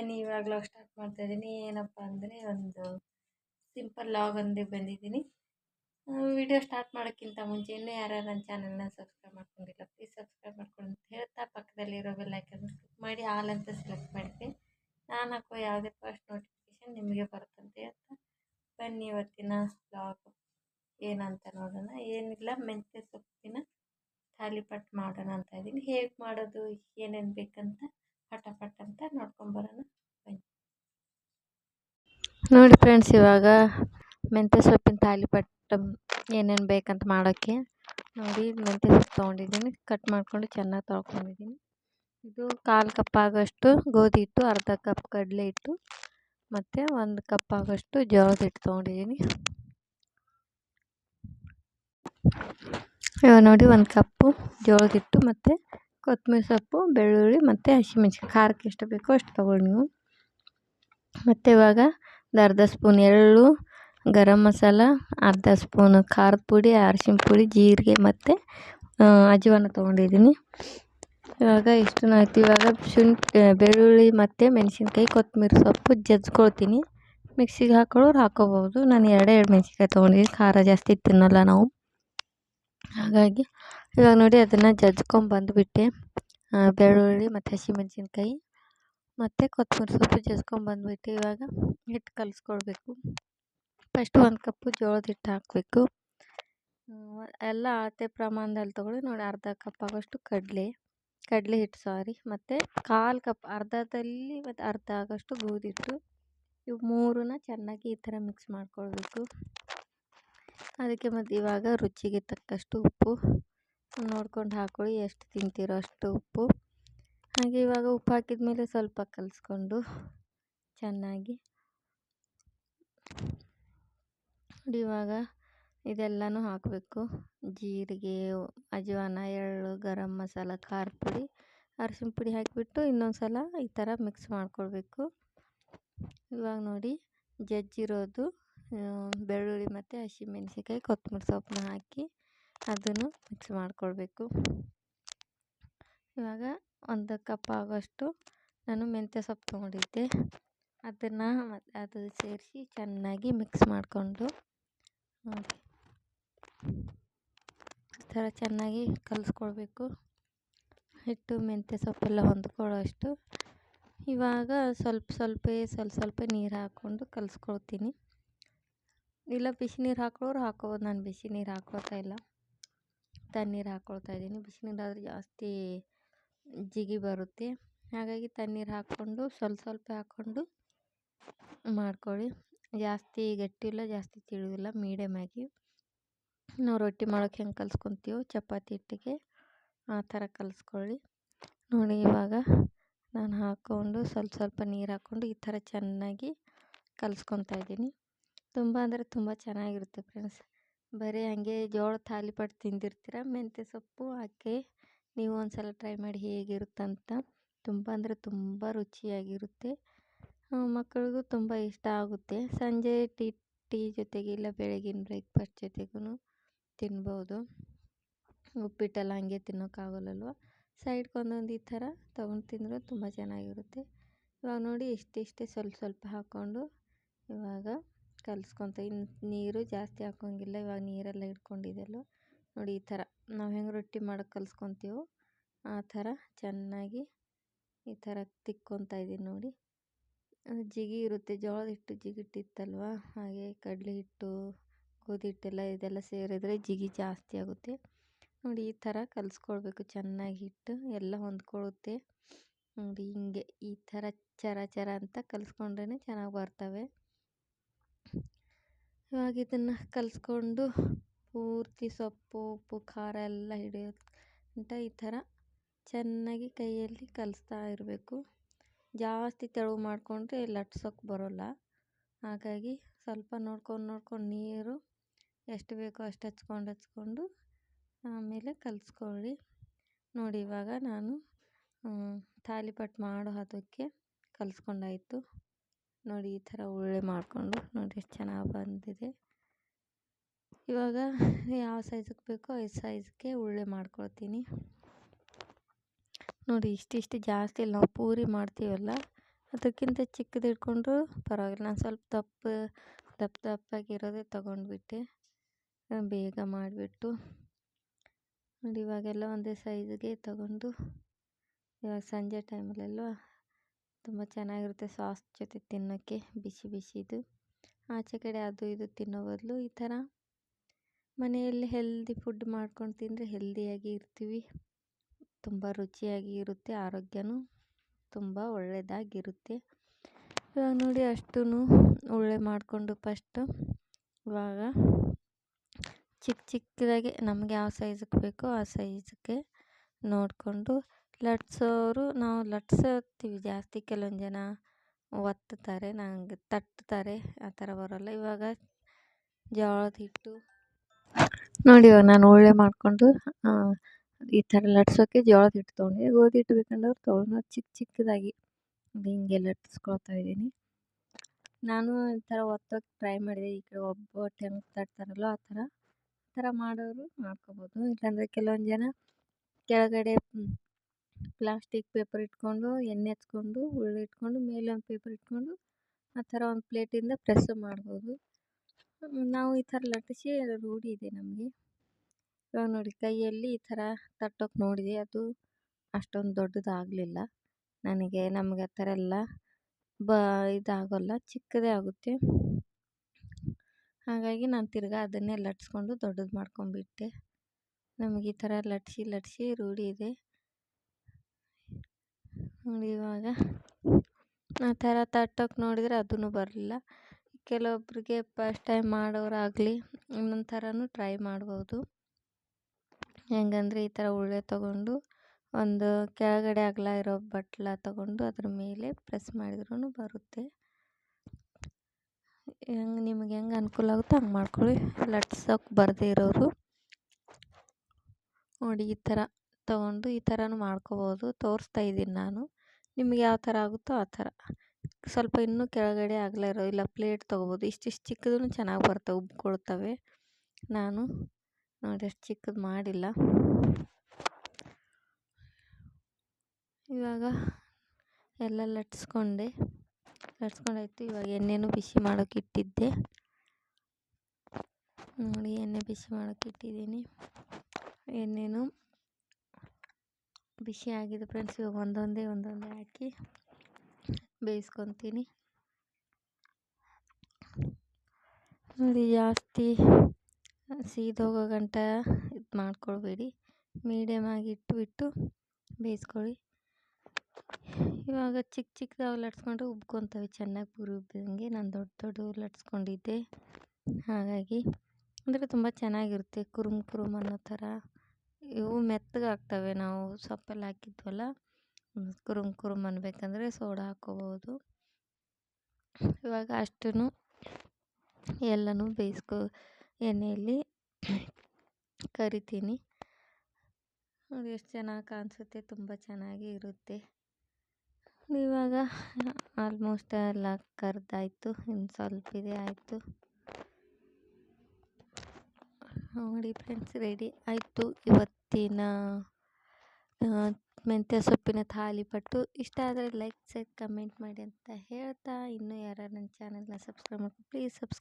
ಬನ್ನಿ ಇವಾಗ ಸ್ಟಾರ್ಟ್ ಮಾಡ್ತಾ ಇದ್ದೀನಿ. ಏನಪ್ಪ ಅಂದರೆ ಒಂದು ಸಿಂಪಲ್ ಲಾಗ್ ಅಂದೇ ಬಂದಿದ್ದೀನಿ. ವಿಡಿಯೋ ಸ್ಟಾರ್ಟ್ ಮಾಡೋಕ್ಕಿಂತ ಮುಂಚೆ ಇನ್ನೂ ಯಾರ್ಯಾರು ನನ್ನ ಚಾನಲ್ನ ಸಬ್ಸ್ಕ್ರೈಬ್ ಮಾಡ್ಕೊಂಡಿಲ್ಲ ಪ್ಲೀಸ್ ಸಬ್ಸ್ಕ್ರೈಬ್ ಮಾಡ್ಕೊಂಡು ಹೇಳ್ತಾ ಪಕ್ಕದಲ್ಲಿರೋ ಬೆಲ್ಲೈಕನ್ ಕ್ಲಿಕ್ ಮಾಡಿ ಆಲ್ ಅಂತ ಸೆಲೆಕ್ಟ್ ಮಾಡಿದ್ದೆ ನಾನು ಹಾಕೋ ಯಾವುದೇ ಫಸ್ಟ್ ನೋಟಿಫಿಕೇಶನ್ ನಿಮಗೆ ಬರುತ್ತಂತ ಅಂತ ಬನ್ನಿ ಇವತ್ತಿನ ಲಾಗ್ ಏನಂತ ನೋಡೋಣ. ಏನಿಲ್ಲ, ಮೆಂತ್ಯ ಸೊಪ್ಪಿನ ತಾಲಿಪಟ್ ಮಾಡೋಣ ಅಂತ ಇದ್ದೀನಿ. ಹೇಗೆ ಮಾಡೋದು, ಏನೇನು ಬೇಕಂತ ಪಟ ಅಂತ ನೋಡ್ಕೊಂಬರೋಣ ಬನ್ನಿ. ನೋಡಿ ಫ್ರೆಂಡ್ಸ್, ಇವಾಗ ಮೆಂತ್ಯ ಸೊಪ್ಪಿನ ತಾಲಿಪಟ್ಟು ಏನೇನು ಬೇಕಂತ ಮಾಡೋಕ್ಕೆ ನೋಡಿ ಮೆಂತ್ಯ ಸೊಪ್ಪು ತೊಗೊಂಡಿದ್ದೀನಿ. ಕಟ್ ಮಾಡಿಕೊಂಡು ಚೆನ್ನಾಗಿ ತೊಳ್ಕೊಂಡಿದ್ದೀನಿ. ಇದು ಕಾಲು ಕಪ್ ಆಗೋಷ್ಟು ಗೋಧಿ ಹಿಟ್ಟು, ಅರ್ಧ ಕಪ್ ಕಡಲೆ ಹಿಟ್ಟು, ಮತ್ತು ಒಂದು ಕಪ್ ಆಗೋಷ್ಟು ಜೋಳದ ಹಿಟ್ಟು ತೊಗೊಂಡಿದ್ದೀನಿ. ಇವಾಗ ನೋಡಿ ಒಂದು ಕಪ್ಪು ಜೋಳದ ಹಿಟ್ಟು ಮತ್ತು ಕೊತ್ತಂಬರಿ ಸೊಪ್ಪು, ಬೆಳ್ಳುಳ್ಳಿ ಮತ್ತು ಹಸಿಮೆಣ್ಸಿನ್ಕಾಯಿ. ಖಾರಕ್ಕೆ ಎಷ್ಟು ಬೇಕೋ ಅಷ್ಟು ತೊಗೊಳ್ಳಿ ನೀವು. ಮತ್ತು ಇವಾಗ ಒಂದು ಅರ್ಧ ಸ್ಪೂನ್ ಎಳ್ಳು, ಗರಂ ಮಸಾಲ, ಅರ್ಧ ಸ್ಪೂನ್ ಖಾರದ ಪುಡಿ, ಅರಿಶಿನ ಪುಡಿ, ಜೀರಿಗೆ ಮತ್ತು ಅಜವಾನ ತೊಗೊಂಡಿದ್ದೀನಿ. ಇವಾಗ ಇಷ್ಟು ಆಯ್ತು. ಇವಾಗ ಶುಂಠಿ ಬೆಳ್ಳುಳ್ಳಿ ಮತ್ತು ಮೆಣಸಿನ್ಕಾಯಿ, ಕೊತ್ತಂಬರಿ ಸೊಪ್ಪು ಜಜ್ಕೊಳ್ತೀನಿ. ಮಿಕ್ಸಿಗೆ ಹಾಕೊಳ್ಳೋರು ಹಾಕೋಬೋದು ನಾನು ಎರಡೇ ಎರಡು ಮೆಣಸಿನ್ಕಾಯಿ ತೊಗೊಂಡಿದ್ದೀನಿ. ಖಾರ ಜಾಸ್ತಿ ತಿನ್ನಲ್ಲ ನಾವು. ಹಾಗಾಗಿ ಇವಾಗ ನೋಡಿ ಅದನ್ನು ಜಜ್ಕೊಂಬಂದುಬಿಟ್ಟೆ ಬೆಳ್ಳುಳ್ಳಿ ಮತ್ತು ಹಸಿಮೆಣ್ಸಿನ್ಕಾಯಿ ಮತ್ತು ಕೊತ್ತಂಬರಿ ಸೊಪ್ಪು ಜಜ್ಕೊಂಬಂದುಬಿಟ್ಟು ಇವಾಗ ಹಿಟ್ಟು ಕಲಿಸ್ಕೊಳ್ಬೇಕು. ಫಸ್ಟ್ ಒಂದು ಕಪ್ಪು ಜೋಳದ ಹಿಟ್ಟು ಹಾಕಬೇಕು. ಎಲ್ಲ ಅಳತೆ ಪ್ರಮಾಣದಲ್ಲಿ ತೊಗೊಳ್ಳಿ. ನೋಡಿ, ಅರ್ಧ ಕಪ್ ಆಗೋಷ್ಟು ಕಡಲೆ. ಕಡಲೆ ಹಿಟ್ಟು ಸಾರಿ ಮತ್ತು ಕಾಲು ಕಪ್, ಅರ್ಧದಲ್ಲಿ ಮತ್ತು ಅರ್ಧ ಆಗೋಷ್ಟು ಗೋಧಿ ಹಿಟ್ಟು. ಇವು ಮೂರನ್ನ ಚೆನ್ನಾಗಿ ಈ ಥರ ಮಿಕ್ಸ್ ಮಾಡ್ಕೊಳ್ಬೇಕು. ಅದಕ್ಕೆ ಮತ್ತು ಇವಾಗ ರುಚಿಗೆ ತಕ್ಕಷ್ಟು ಉಪ್ಪು. ನೋಡ್ಕೊಂಡು ಹಾಕ್ಕೊಳ್ಳಿ ಎಷ್ಟು ತಿಂತೀರೋ ಅಷ್ಟು ಉಪ್ಪು. ಹಾಗೆ ಇವಾಗ ಉಪ್ಪು ಹಾಕಿದ ಮೇಲೆ ಸ್ವಲ್ಪ ಕಲಸ್ಕೊಂಡು ಚೆನ್ನಾಗಿ ಇವಾಗ ಇದೆಲ್ಲನೂ ಹಾಕಬೇಕು. ಜೀರಿಗೆ, ಅಜವಾನ, ಎಳ್ಳು, ಗರಂ ಮಸಾಲ, ಖಾರ ಪುಡಿ ಅರಿಶಿನ ಪುಡಿ ಹಾಕಿಬಿಟ್ಟು ಇನ್ನೊಂದು ಸಲ ಈ ಥರ ಮಿಕ್ಸ್ ಮಾಡ್ಕೊಳ್ಬೇಕು. ಇವಾಗ ನೋಡಿ, ಜಜ್ಜಿರೋದು ಬೆಳ್ಳುಳ್ಳಿ ಮತ್ತು ಹಸಿಮೆಣ್ಸಿನ್ಕಾಯಿ, ಕೊತ್ತಂಬರಿ ಸೊಪ್ಪನ್ನ ಹಾಕಿ ಅದನ್ನು ಮಿಕ್ಸ್ ಮಾಡ್ಕೊಳ್ಬೇಕು. ಇವಾಗ ಒಂದು ಕಪ್ ಆಗೋಷ್ಟು ನಾನು ಮೆಂತ್ಯ ಸೊಪ್ಪು ತೊಗೊಂಡಿದ್ದೆ. ಅದನ್ನು ಮತ್ತು ಅದು ಸೇರಿಸಿ ಚೆನ್ನಾಗಿ ಮಿಕ್ಸ್ ಮಾಡಿಕೊಂಡು, ನೋಡಿ. ಈ ಥರ ಚೆನ್ನಾಗಿ ಕಲಿಸ್ಕೊಳ್ಬೇಕು. ಹಿಟ್ಟು, ಮೆಂತ್ಯ ಸೊಪ್ಪೆಲ್ಲ ಹೊಂದ್ಕೊಳ್ಳೋಷ್ಟು ಇವಾಗ ಸ್ವಲ್ಪ ಸ್ವಲ್ಪ ಸ್ವಲ್ಪ ಸ್ವಲ್ಪ ನೀರು ಹಾಕ್ಕೊಂಡು ಕಲಸ್ಕೊಳ್ತೀನಿ. ಇಲ್ಲ, ಬಿಸಿ ನೀರು ಹಾಕ್ಕೊಳೋರು ಹಾಕೋಬೋದು ನಾನು ಬಿಸಿ ನೀರು ಹಾಕ್ಕೊಳ್ತಾ ಇಲ್ಲ. ತಣ್ಣೀರು ಹಾಕ್ಕೊಳ್ತಾ ಇದ್ದೀನಿ. ಬಿಸಿ ಆದರೆ ಜಾಸ್ತಿ ಜಿಗಿ ಬರುತ್ತೆ. ಹಾಗಾಗಿ ತಣ್ಣೀರು ಹಾಕ್ಕೊಂಡು ಸ್ವಲ್ಪ ಸ್ವಲ್ಪ ಹಾಕ್ಕೊಂಡು ಮಾಡ್ಕೊಳ್ಳಿ. ಜಾಸ್ತಿ ಗಟ್ಟಿಲ್ಲ, ಜಾಸ್ತಿ ತಿಳಿದಿಲ್ಲ ಮೀಡಿಯಮಾಗಿ ನಾವು ರೊಟ್ಟಿ ಮಾಡೋಕೆ ಹೆಂಗೆ ಕಲಿಸ್ಕೊತೀವೋ, ಚಪಾತಿ ಹಿಟ್ಟಿಗೆ ಆ ಥರ ಕಲಿಸ್ಕೊಳ್ಳಿ. ನೋಡಿ ಇವಾಗ ನಾನು ಹಾಕ್ಕೊಂಡು ಸ್ವಲ್ಪ ಸ್ವಲ್ಪ ನೀರು ಹಾಕ್ಕೊಂಡು ಈ ಥರ ಚೆನ್ನಾಗಿ ಕಲಿಸ್ಕೊತಾ ಇದ್ದೀನಿ. ತುಂಬ ಅಂದರೆ ತುಂಬ ಚೆನ್ನಾಗಿರುತ್ತೆ ಫ್ರೆಂಡ್ಸ್ ಬರೀ ಹಾಗೆ ಜೋಳ ತಾಲಿಪಟ್ಟು ತಿಂದಿರ್ತೀರ, ಮೆಂತ್ಯ ಸೊಪ್ಪು ಹಾಕಿ ನೀವು ಒಂದು ಸಲ ಟ್ರೈ ಮಾಡಿ ಹೇಗಿರುತ್ತಂತ. ತುಂಬ ಅಂದರೆ ತುಂಬ ರುಚಿಯಾಗಿರುತ್ತೆ. ಮಕ್ಕಳಿಗೂ ತುಂಬ ಇಷ್ಟ ಆಗುತ್ತೆ. ಸಂಜೆ ಟೀ ಟೀ ಜೊತೆಗೆ ಇಲ್ಲ ಬೆಳಗಿನ ಬ್ರೇಕ್ಫಾಸ್ಟ್ ಜೊತೆಗೂ ತಿನ್ಬೋದು. ಉಪ್ಪಿಟ್ಟೆಲ್ಲ ಹಾಗೆ ತಿನ್ನೋಕ್ಕಾಗಲ್ಲಲ್ವ ಸೈಡ್ಗೆ ಒಂದೊಂದು ಈ ಥರ ತೊಗೊಂಡು ತಿಂದರೆ ತುಂಬ ಚೆನ್ನಾಗಿರುತ್ತೆ. ಇವಾಗ ನೋಡಿ ಇಷ್ಟಿಷ್ಟೇ ಸ್ವಲ್ಪ ಸ್ವಲ್ಪ ಹಾಕ್ಕೊಂಡು ಇವಾಗ ಕಲಿಸ್ಕೊತ ಇನ್ನು ನೀರು ಜಾಸ್ತಿ ಹಾಕೋಂಗಿಲ್ಲ, ಇವಾಗ ನೀರೆಲ್ಲ ಹಿಡ್ಕೊಂಡಿದೆಯಲ್ಲ ನೋಡಿ, ಈ ಥರ. ನಾವು ಹೆಂಗೆ ರೊಟ್ಟಿ ಮಾಡೋಕೆ ಕಲಿಸ್ಕೊತೀವೋ, ಆ ಥರ ಚೆನ್ನಾಗಿ ಈ ಥರ ತಿಕ್ಕೊತಾ ಇದ್ದೀನಿ ನೋಡಿ. ಜಿಗಿ ಇರುತ್ತೆ, ಜೋಳದ ಹಿಟ್ಟು ಜಿಗಿಟ್ಟಿತ್ತಲ್ವ? ಹಾಗೆ ಕಡಲೆ ಹಿಟ್ಟು, ಗೋಧಿ ಹಿಟ್ಟೆಲ್ಲ ಇದೆಲ್ಲ ಸೇರಿದ್ರೆ ಜಿಗಿ ಜಾಸ್ತಿ ಆಗುತ್ತೆ. ನೋಡಿ, ಈ ಥರ ಕಲಿಸ್ಕೊಳ್ಬೇಕು. ಚೆನ್ನಾಗಿ ಹಿಟ್ಟು ಎಲ್ಲ ಹೊಂದ್ಕೊಳ್ಳುತ್ತೆ. ನೋಡಿ, ಹಿಂಗೆ ಈ ಥರ ಚರ ಚರ ಅಂತ ಕಲಿಸ್ಕೊಂಡ್ರೇ ಚೆನ್ನಾಗಿ ಬರ್ತವೆ. ಇವಾಗ ಇದನ್ನು ಕಲಿಸ್ಕೊಂಡು ಪೂರ್ತಿ ಸೊಪ್ಪು, ಉಪ್ಪು, ಖಾರ ಎಲ್ಲ ಹಿಡಿಯೋ ಈ ಥರ ಚೆನ್ನಾಗಿ ಕೈಯಲ್ಲಿ ಕಲಿಸ್ತಾ ಇರಬೇಕು. ಜಾಸ್ತಿ ತೆಳು ಮಾಡಿಕೊಂಡ್ರೆ ಲಟ್ಸೋಕೆ ಬರೋಲ್ಲ. ಹಾಗಾಗಿ ಸ್ವಲ್ಪ ನೋಡ್ಕೊಂಡು ನೋಡ್ಕೊಂಡು ನೀರು ಎಷ್ಟು ಬೇಕೋ ಅಷ್ಟು ಹಚ್ಕೊಂಡು ಹಚ್ಕೊಂಡು ಆಮೇಲೆ ಕಲಿಸ್ಕೊಳ್ಳಿ. ನೋಡಿ ಇವಾಗ ನಾನು ತಾಲಿಪಟ್ಟು ಮಾಡೋ ಅದಕ್ಕೆ ಕಲಿಸ್ಕೊಂಡಾಯಿತು. ನೋಡಿ ಈ ಥರ ಉಳ್ಳೆ ಮಾಡಿಕೊಂಡು ನೋಡಿ ಎಷ್ಟು ಚೆನ್ನಾಗಿ ಬಂದಿದೆ. ಇವಾಗ ಯಾವ ಸೈಜಿಗೆ ಬೇಕೋ ಐದು ಸೈಜ್ಗೆ ಉಳ್ಳೆ ಮಾಡ್ಕೊಳ್ತೀನಿ. ನೋಡಿ ಇಷ್ಟಿಷ್ಟು ಜಾಸ್ತಿ ನಾವು ಪೂರಿ ಮಾಡ್ತೀವಲ್ಲ, ಅದಕ್ಕಿಂತ ಚಿಕ್ಕದು ಇಟ್ಕೊಂಡ್ರು ಪರವಾಗಿಲ್ಲ. ನಾನು ಸ್ವಲ್ಪ ದಪ್ಪ ದಪ್ಪ ದಪ್ಪಾಗಿರೋದೇ ತೊಗೊಂಡ್ಬಿಟ್ಟೆ. ಬೇಗ ಮಾಡಿಬಿಟ್ಟು ನೋಡಿ ಇವಾಗೆಲ್ಲ ಒಂದೇ ಸೈಜ್ಗೆ ತಗೊಂಡು ಇವಾಗ ಸಂಜೆ ಟೈಮಲ್ಲೆಲ್ಲ ತುಂಬ ಚೆನ್ನಾಗಿರುತ್ತೆ ಸಾಸ್ ಜೊತೆ ತಿನ್ನೋಕ್ಕೆ ಬಿಸಿ ಬಿಸಿದು. ಆಚೆ ಕಡೆ ಅದು ಇದು ತಿನ್ನೋ ಬದಲು ಈ ಥರ. ಮನೆಯಲ್ಲಿ ಹೆಲ್ದಿ ಫುಡ್ ಮಾಡ್ಕೊಂಡು ತಿಂದರೆ ಹೆಲ್ದಿಯಾಗಿ ಇರ್ತೀವಿ ತುಂಬ ರುಚಿಯಾಗಿ ಇರುತ್ತೆ, ಆರೋಗ್ಯನೂ ತುಂಬ ಒಳ್ಳೆಯದಾಗಿರುತ್ತೆ ಇವಾಗ ನೋಡಿ ಅಷ್ಟೂ ಒಳ್ಳೆ ಮಾಡಿಕೊಂಡು ಫಸ್ಟು ಇವಾಗ ಚಿಕ್ಕ ಚಿಕ್ಕದಾಗಿ ನಮಗೆ ಯಾವ ಸೈಜಿಗೆ ಬೇಕೋ ಆ ಸೈಜಿಗೆ ನೋಡಿಕೊಂಡು ಲಟ್ಸೋರು ನಾವು ಲಟ್ಸತ್ತೀವಿ ಜಾಸ್ತಿ ಕೆಲವೊಂದು ಜನ ಒತ್ತುತ್ತಾರೆ, ನಂಗೆ ತಟ್ತಾರೆ, ಆ ಥರ ಬರೋಲ್ಲ. ಇವಾಗ ಜೋಳದ ಹಿಟ್ಟು. ನೋಡಿ ಇವಾಗ ನಾನು ಒಳ್ಳೆ ಮಾಡಿಕೊಂಡು ಈ ಥರ ಲಟ್ಸೋಕ್ಕೆ ಜೋಳದ ಹಿಟ್ಟು ತೊಗೊಂಡು ಗೋಧಿ ಹಿಟ್ಟು ಬೇಕಂಡವ್ರು ತೊಗೊಂಡು ಚಿಕ್ಕ ಚಿಕ್ಕದಾಗಿ ಹಿಂಗೆ ಲಟ್ಟಿಸ್ಕೊಳ್ತಾ ಇದ್ದೀನಿ. ನಾನು ಈ ಥರ ಒತ್ತೋಕ್ಕೆ ಟ್ರೈ ಮಾಡಿದೆ. ಈ ಕಡೆ ಒಬ್ಬಟ್ಟು ಹೆಂಗೆ ತಟ್ತಾರಲ್ಲ, ಆ ಥರ. ಆ ಥರ ಮಾಡೋರು ಮಾಡ್ಕೋಬೋದು. ಇಲ್ಲಾಂದರೆ ಕೆಲವೊಂದು ಜನ ಕೆಳಗಡೆ ಪ್ಲಾಸ್ಟಿಕ್ ಪೇಪರ್ ಇಟ್ಕೊಂಡು, ಎಣ್ಣೆ ಹಚ್ಕೊಂಡು ಉಳ್ಳಿ ಇಟ್ಕೊಂಡು ಮೇಲೆ ಒಂದು ಪೇಪರ್ ಇಟ್ಕೊಂಡು, ಆ ಥರ ಒಂದು ಪ್ಲೇಟಿಂದ ಪ್ರೆಸ್ ಮಾಡ್ಬೋದು. ನಾವು ಈ ಥರ ಲಟ್ಟಿಸಿ ರೂಢಿ ಇದೆ ನಮಗೆ. ಇವಾಗ ನೋಡಿ, ಕೈಯಲ್ಲಿ ಈ ಥರ ತಟ್ಟೋಕೆ ನೋಡಿದೆ, ಅದು ಅಷ್ಟೊಂದು ದೊಡ್ಡದಾಗಲಿಲ್ಲ. ನನಗೆ, ನಮಗೆ ಆ ಥರ ಎಲ್ಲ ಬ, ಇದಾಗೋಲ್ಲ, ಚಿಕ್ಕದೇ ಆಗುತ್ತೆ. ಹಾಗಾಗಿ ನಾನು ತಿರ್ಗಾ ಅದನ್ನೇ ಲಟ್ಸ್ಕೊಂಡು ದೊಡ್ಡದು ಮಾಡ್ಕೊಂಡ್ಬಿಟ್ಟೆ. ನಮಗೆ ಈ ಥರ ಲಟ್ಸಿ ಲಟ್ಸಿ ರೂಢಿ ಇದೆ. ಇವಾಗ. ಆ ಥರ ತಟ್ಟೋಕೆ ನೋಡಿದರೆ ಅದೂ ಬರಲಿಲ್ಲ. ಕೆಲವೊಬ್ಬರಿಗೆ ಫಸ್ಟ್ ಟೈಮ್ ಮಾಡೋರಾಗಲಿ ಇನ್ನೊಂದು ಥರನೂ ಟ್ರೈ ಮಾಡ್ಬೋದು. ಹೆಂಗಂದ್ರೆ ಈ ಥರ ಉಳ್ಳೆ ತೊಗೊಂಡು ಒಂದು ಕೆಳಗಡೆ ಅಗಲ ಇರೋ ಬಟ್ಲ ತೊಗೊಂಡು ಅದ್ರ ಮೇಲೆ ಪ್ರೆಸ್ ಮಾಡಿದ್ರೂ ಬರುತ್ತೆ. ಹೆಂಗೆ ನಿಮ್ಗೆ ಹೆಂಗೆ ಅನುಕೂಲ ಆಗುತ್ತೋ ಹಂಗೆ ಮಾಡ್ಕೊಳ್ಳಿ. ಲಟ್ಸೋಕೆ ಬರದೇ ಇರೋರು. ನೋಡಿ ಈ ಥರ. ತೊಗೊಂಡು ಈ ಥರನೂ ಮಾಡ್ಕೊಬೋದು, ತೋರಿಸ್ತಾ ಇದ್ದೀನಿ ನಾನು. ನಿಮಗೆ ಯಾವ ಥರ ಆಗುತ್ತೋ ಆ ಥರ. ಸ್ವಲ್ಪ ಇನ್ನೂ ಕೆಳಗಡೆ ಆಗಲೇ ಇರೋ, ಇಲ್ಲ ಪ್ಲೇಟ್ ತೊಗೋಬೋದು. ಇಷ್ಟಿಷ್ಟು ಚಿಕ್ಕದೂ ಚೆನ್ನಾಗಿ ಬರ್ತವೆ, ಉಬ್ಕೊಳ್ತವೆ. ನಾನು ನೋಡಿ ಅಷ್ಟು ಚಿಕ್ಕದು ಮಾಡಿಲ್ಲ. ಇವಾಗ ಎಲ್ಲ ಲಟ್ಸ್ಕೊಂಡೆ. ಲಟ್ಸ್ಕೊಂಡಾಯ್ತು ಇವಾಗ ಎಣ್ಣೆನೂ ಬಿಸಿ ಮಾಡೋಕೆ ಇಟ್ಟಿದ್ದೆ. ನೋಡಿ ಎಣ್ಣೆ ಬಿಸಿ ಮಾಡೋಕೆ ಇಟ್ಟಿದ್ದೀನಿ. ಎಣ್ಣೆನೂ ಬಿಸಿ ಆಗಿದೆ ಫ್ರೆಂಡ್ಸ್ ಇವಾಗ ಒಂದೊಂದೇ ಒಂದೊಂದೇ ಹಾಕಿ ಬೇಯಿಸ್ಕೊತೀನಿ. ನೋಡಿ, ಜಾಸ್ತಿ ಸೀದೋಗೋ ಗಂಟ ಇದು ಮಾಡ್ಕೊಳ್ಬೇಡಿ. ಮೀಡಿಯಮಾಗಿ ಇಟ್ಬಿಟ್ಟು ಬೇಯಿಸ್ಕೊಳ್ಳಿ. ಇವಾಗ ಚಿಕ್ಕ ಚಿಕ್ಕದಾಗಿ ಲಟ್ಸ್ಕೊಂಡ್ರೆ ಉಬ್ಕೊತವೆ, ಚೆನ್ನಾಗಿ ಪೂರಿ ಉಬ್ಬಿದಂಗೆ ನಾನು ದೊಡ್ಡ ದೊಡ್ಡ ಲಟ್ಸ್ಕೊಂಡಿದ್ದೆ ಹಾಗಾಗಿ, ಅಂದರೆ ತುಂಬ ಚೆನ್ನಾಗಿರುತ್ತೆ, ಕುರುಮ್ ಕುರುಮ್ ಅನ್ನೋ ಥರ ಇವು ಮೆತ್ತಗಾಗ್ತವೆ ನಾವು ಸೊಪ್ಪೆಲ್ಲ ಹಾಕಿದ್ವಲ್ಲ ಕುರುಮ್ ಕುರುಮ್ ಅನ್ಬೇಕಂದ್ರೆ ಸೋಡಾ ಹಾಕ್ಕೋಬೋದು ಇವಾಗ ಅಷ್ಟೂ ಎಲ್ಲನೂ ಬೇಯಿಸ್ಕೊ, ಎಣ್ಣೆಯಲ್ಲಿ ಕರಿತೀನಿ. ನೋಡಿ ಎಷ್ಟು ಚೆನ್ನಾಗಿ ಕಾಣಿಸುತ್ತೆ, ತುಂಬ ಚೆನ್ನಾಗಿ ಇರುತ್ತೆ. ಇವಾಗ ಆಲ್ಮೋಸ್ಟ್ ಎಲ್ಲ ಕರೆದಾಯಿತು, ಇನ್ನು ಸ್ವಲ್ಪ ಇದೆ, ಆಯಿತು. ನೋಡಿ ಫ್ರೆಂಡ್ಸ್ ರೆಡಿ ಆಯಿತು ಇವತ್ತಿನ ಮೆಂತ್ಯ ಸೊಪ್ಪಿನ ಥಾಲಿಪಟ್ಟು ಇಷ್ಟ ಆದರೆ ಲೈಕ್ ಶೇರ್ ಕಮೆಂಟ್ ಮಾಡಿ ಅಂತ ಹೇಳ್ತಾ. ಇನ್ನೂ ಯಾರು ನನ್ನ ಚಾನಲ್ನ ಸಬ್ಸ್ಕ್ರೈಬ್ ಮಾಡ್ಕೊಂಡು ಪ್ಲೀಸ್ ಸಬ್ಸ್ಕ್ರೈಬ್